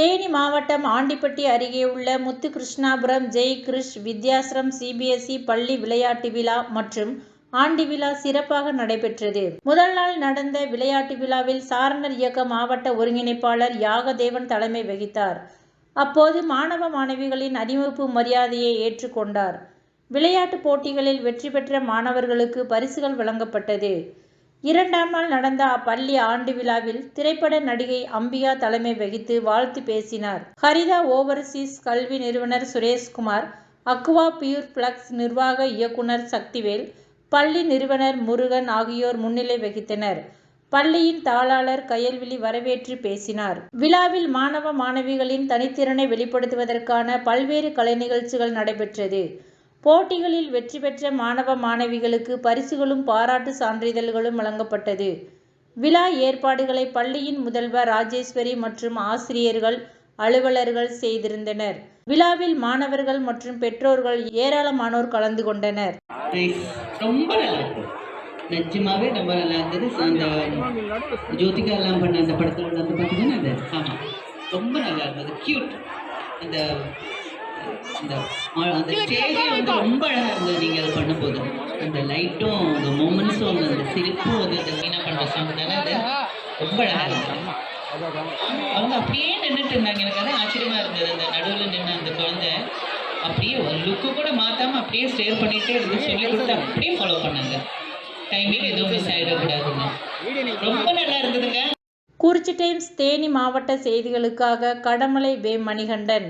தேனி மாவட்டம் ஆண்டிப்பட்டி அருகே உள்ள முத்துகிருஷ்ணாபுரம் ஜெய் கிருஷ் வித்யாஸ்ரம் சிபிஎஸ்இ பள்ளி விளையாட்டு விழா மற்றும் ஆண்டி விழா சிறப்பாக நடைபெற்றது. முதல் நாள் நடந்த விளையாட்டு விழாவில் சாரணர் இயக்க மாவட்ட ஒருங்கிணைப்பாளர் யாகதேவன் தலைமை வகித்தார். அப்போது மாணவ மாணவிகளின் அறிவிப்பு மரியாதையை ஏற்றுக்கொண்டார் விளையாட்டு போட்டிகளில் வெற்றி பெற்ற மாணவர்களுக்கு பரிசுகள் வழங்கப்பட்டது. இரண்டாம் நாள் நடந்த அப்பள்ளி ஆண்டு விழாவில் திரைப்பட நடிகை அம்பிகா தலைமை வகித்து வாழ்த்து பேசினார். ஹரிதா ஓவர்சீஸ் கல்வி நிறுவனர் சுரேஷ்குமார் அக்வா பியூர் பிளக்ஸ் நிர்வாக இயக்குனர் சக்திவேல் பள்ளி நிறுவனர் முருகன் ஆகியோர் முன்னிலை வகித்தனர். பள்ளியின் தாளாளர் கயல்விழி வரவேற்று பேசினார். விழாவில் மாணவ மாணவிகளின் தனித்திறனை வெளிப்படுத்துவதற்கான பல்வேறு கலை நிகழ்ச்சிகள் நடைபெற்றது. போட்டிகளில் வெற்றி பெற்ற மாணவ மாணவிகளுக்கு பரிசுகளும் பாராட்டு சான்றிதழ்களும் வழங்கப்பட்டது. விழா ஏற்பாடுகளை பள்ளியின் முதல்வர் ராஜேஸ்வரி மற்றும் ஆசிரியர்கள் அலுவலர்கள் செய்திருந்தனர். விழாவில் மாணவர்கள் மற்றும் பெற்றோர்கள் ஏராளமானோர் கலந்து கொண்டனர். ரொம்ப நல்லா இருக்கு ரொம்ப நல்லா இருந்தது. அந்த ஜோதிகா எல்லாம் பண்ண அந்த படத்தில் வந்து பார்த்தீங்கன்னா அந்த ஆமாம் ரொம்ப நல்லா இருந்தது. கியூட் அந்த அந்த ஸ்டேஜே வந்து ரொம்ப அழகாக இருந்தது. நீங்கள் அதை பண்ணும்போது. அந்த லைட்டும் அந்த மூமெண்ட்ஸும் அந்த அந்த சிரிப்பும் வந்து அந்த மீனா பண்ணுற சாங் தானே அது? ரொம்ப அழகாக இருந்தது. அவங்க அப்படியே நின்றுட்டு இருந்தாங்க. எனக்கு அதான் ஆச்சரியமா இருந்தது. அந்த நடுவில் நின்ன அந்த குழந்தை அப்படியே ஒரு லுக்கு கூட மாத்தாம அப்படியே ஸ்டேர் பண்ணிட்டே இருந்து சொல்லி கொடுத்து அப்படியே ஃபாலோ பண்ணாங்க. டைமிங் எதுவும் மிஸ் ஆகிடக்கூடாதுங்க ரொம்ப நல்லா இருந்ததுங்க. குறிச்சி டைம்ஸ் தேனி மாவட்ட செய்திகளுக்காக கடமலை வே மணிகண்டன்.